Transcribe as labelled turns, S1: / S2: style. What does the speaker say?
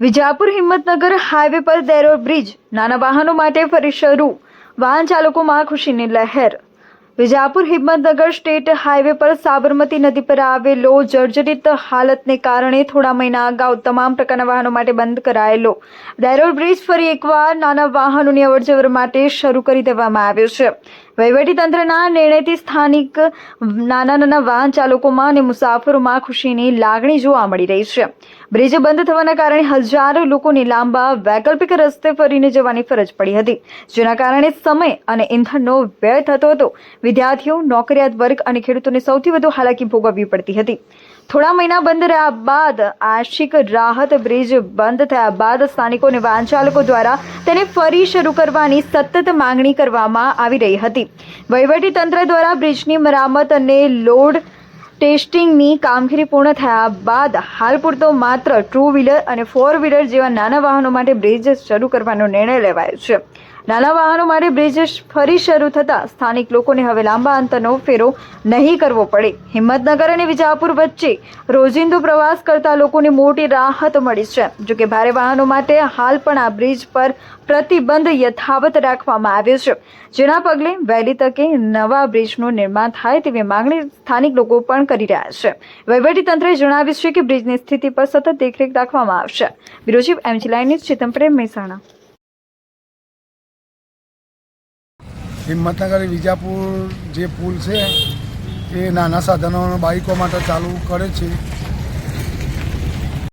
S1: Vijapur Himmatnagar highway પર દેરોર bridge. નાના વાહનો માટે ફરી શરૂ. વાહન ચાલકોમાં ખુશીની લહેર. વિજાપુર હિંમતનગર સ્ટેટ હાઈવે પર સાબરમતી નદી પર આવેલો જર્જરિત હાલતને કારણે થોડા મહિના અગાઉ તમામ પ્રકારના વાહનો માટે બંધ કરાયેલો. દેરોર બ્રિજ ફરી એકવાર નાના વાહનોની અવરજવર માટે શરૂ કરી દેવામાં આવ્યો છે. વહીવટી તંત્રના નિર્ણયથી સ્થાનિક નાના નાના વાહન ચાલકોમાં અને મુસાફરોમાં ખુશીની લાગણી જોવા મળી રહી છે. બ્રિજ બંધ થવાના કારણે હજારો લોકોને લાંબા વૈકલ્પિક રસ્તે ફરીને જવાની ફરજ પડી હતી. જેના કારણે સમય અને ઇંધણનો વ્યય થતો હતો. વિદ્યાર્થીઓ, નોકરિયાત વર્ગ અને ખેડૂતોને સૌથી વધુ હાલાકી ભોગવવી પડતી હતી. થોડા મહિના બંધ રહ્યા બાદ આશિક રાહત બ્રિજ બંધ થયા બાદ સ્થાનિકો અને વાહન ચાલકો દ્વારા તેને ફરી શરૂ કરવાની સતત માંગણી કરવામાં આવી રહી હતી. વહીવટી તંત્ર દ્વારા બ્રિજની મરામત અને લોડ ટેસ્ટિંગની કામગીરી પૂર્ણ થયા બાદ હાલ પૂરતો માત્ર ટુ વ્હીલર અને ફોર વ્હીલર જેવા નાના વાહનો માટે બ્રિજ શરૂ કરવાનો નિર્ણય લેવાયો છે. નાના વાહનો માટે બ્રિજ ફરી શરૂ થતાં સ્થાનિક લોકોને હવે લાંબા અંતરનો ફેરો નહીં કરવો પડે. હિંમતનગર અને વિજાપુર વચ્ચે રોજિંદો પ્રવાસ કરતા લોકોને મોટી રાહત મળી છે. જોકે ભારે વાહનો માટે હાલ પણ આ બ્રિજ પર પ્રતિબંધ યથાવત રાખવામાં આવ્યો છે. જેના પગલે વહેલી તકે નવા બ્રિજનું નિર્માણ થાય તેવી માંગણી સ્થાનિક લોકો પણ કરી રહ્યા છે. વહીવટી તંત્રે જણાવ્યું છે કે બ્રિજની સ્થિતિ પર સતત દેખરેખ રાખવામાં આવશે. Bureau chief MG Chitam Prem Mehsana.
S2: Himmatnagar Vijapur જે પુલ છે એ નાના સાધનો બાઇકો માટે ચાલુ કરે છે.